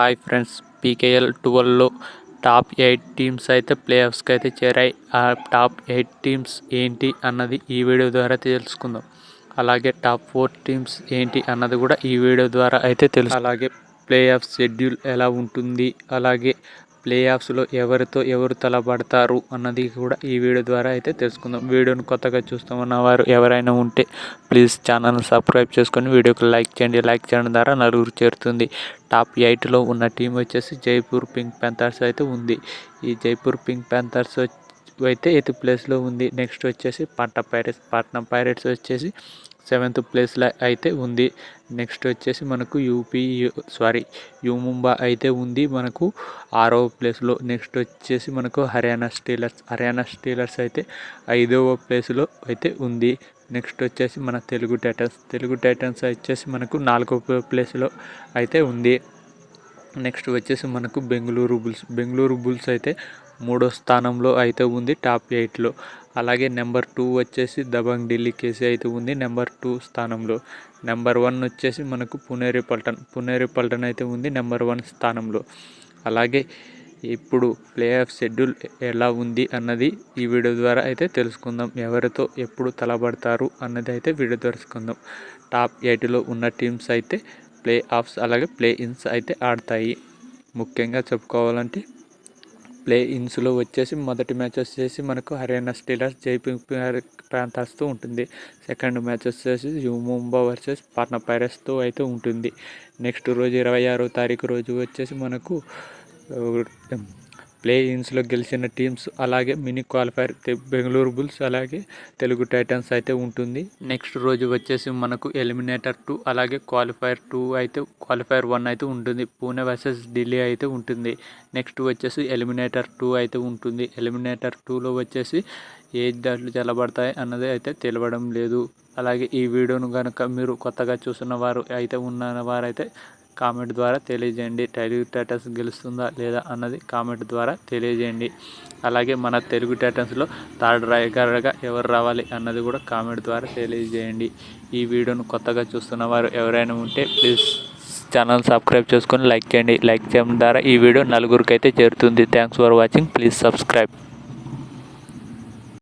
Hi friends PKL ట్వెల్వ్లో top eight teams అయితే play ఆఫ్స్కి అయితే చేరాయి. ఆ టాప్ ఎయిట్ టీమ్స్ ఏంటి అన్నది ఈ వీడియో ద్వారా తెలుసుకుందాం. అలాగే టాప్ ఫోర్ టీమ్స్ ఏంటి అన్నది కూడా ఈ వీడియో ద్వారా అయితే తెలుసు. అలాగే ప్లే ఆఫ్ షెడ్యూల్ ఎలా ఉంటుంది? అలాగే ప్లే ఆఫ్స్లో ఎవరితో ఎవరు తలపడతారు అన్నది కూడా ఈ వీడియో ద్వారా అయితే తెలుసుకుందాం. వీడియోను కొత్తగా చూస్తామన్న వారు ఎవరైనా ఉంటే ప్లీజ్ ఛానల్ సబ్స్క్రైబ్ చేసుకొని వీడియోకి లైక్ చేయండి. లైక్ చేయడం ద్వారా నలుగురు చేరుతుంది. టాప్ ఎయిట్లో ఉన్న టీం వచ్చేసి జైపూర్ పింక్ ప్యాంథర్స్ అయితే ఉంది. ఈ జైపూర్ పింక్ ప్యాంథర్స్ అయితే ఎయిత్ ప్లేస్లో ఉంది. నెక్స్ట్ వచ్చేసి పట్నా పైరెట్స్ పట్నం పైరెట్స్ వచ్చేసి సెవెంత్ ప్లేస్లో అయితే ఉంది. నెక్స్ట్ వచ్చేసి మనకు యూపీ సారీ యూ ముంబా అయితే ఉంది. మనకు ఆరవ ప్లేస్లో నెక్స్ట్ వచ్చేసి మనకు హర్యానా స్టీలర్స్ హర్యానా స్టీలర్స్ అయితే ఐదవ ప్లేస్లో అయితే ఉంది. నెక్స్ట్ వచ్చేసి మన తెలుగు టైటన్స్ తెలుగు టైటన్స్ వచ్చేసి మనకు నాలుగవ ప్లేస్లో అయితే ఉంది. నెక్స్ట్ వచ్చేసి మనకు బెంగళూరు బుల్స్ బెంగళూరు బుల్స్ అయితే మూడో స్థానంలో అయితే ఉంది టాప్ ఎయిట్లో. అలాగే నెంబర్ టూ వచ్చేసి దబంగ్ ఢిల్లీ కేసీ అయితే ఉంది నెంబర్ టూ స్థానంలో. నెంబర్ వన్ వచ్చేసి మనకు పునేరి పల్టన్ పునేరి పల్టన్ అయితే ఉంది నెంబర్ వన్ స్థానంలో. అలాగే ఇప్పుడు ప్లే ఆఫ్ షెడ్యూల్ ఎలా ఉంది అన్నది ఈ వీడియో ద్వారా అయితే తెలుసుకుందాం. ఎవరితో ఎప్పుడు తలబడతారు అన్నది అయితే వీడియో తెలుసుకుందాం. టాప్ ఎయిట్లో ఉన్న టీమ్స్ అయితే ప్లే ఆఫ్స్ అలాగే ప్లే ఇన్స్ అయితే ఆడతాయి. ముఖ్యంగా చెప్పుకోవాలంటే ప్లే ఇన్స్లో వచ్చేసి మొదటి మ్యాచ్ వచ్చేసి మనకు హర్యానా స్టీలర్స్ జైపూర్ ప్రాంతాస్తో ఉంటుంది. సెకండ్ మ్యాచ్ వచ్చేసి ముంబా వర్సెస్ పాట్నా పైరస్తో అయితే ఉంటుంది. నెక్స్ట్ రోజు ఇరవై ఆరో తారీఖు రోజు వచ్చేసి మనకు ప్లే ఇన్స్లో గెలిచిన టీమ్స్ అలాగే మినీ క్వాలిఫైర్ బెంగళూరు బుల్స్ అలాగే తెలుగు టైటన్స్ అయితే ఉంటుంది. నెక్స్ట్ రోజు వచ్చేసి మనకు ఎలిమినేటర్ టూ అలాగే క్వాలిఫైర్ టూ అయితే క్వాలిఫైర్ వన్ అయితే ఉంటుంది. పూణే వర్సెస్ ఢిల్లీ అయితే ఉంటుంది. నెక్స్ట్ వచ్చేసి ఎలిమినేటర్ టూ అయితే ఉంటుంది. ఎలిమినేటర్ టూలో వచ్చేసి ఏ దాంట్లో చల్లబడతాయి అన్నది అయితే తెలియడం లేదు. అలాగే ఈ వీడియోను కనుక మీరు కొత్తగా చూస్తున్న వారు అయితే ఉన్న వారైతే కామెంట్ ద్వారా తెలియజేయండి. తెలుగు టైటన్స్ గెలుస్తుందా లేదా అన్నది కామెంట్ ద్వారా తెలియజేయండి. అలాగే మన తెలుగు టైటన్స్లో థర్డ్ రైగర్గా ఎవరు రావాలి అన్నది కూడా కామెంట్ ద్వారా తెలియజేయండి. ఈ వీడియోను కొత్తగా చూస్తున్న వారు ఎవరైనా ఉంటే ప్లీజ్ ఛానల్ సబ్స్క్రైబ్ చేసుకొని లైక్ చేయండి. లైక్ చేయడం ద్వారా ఈ వీడియో నలుగురికి అయితే చేరుతుంది. Thanks for watching. Please subscribe.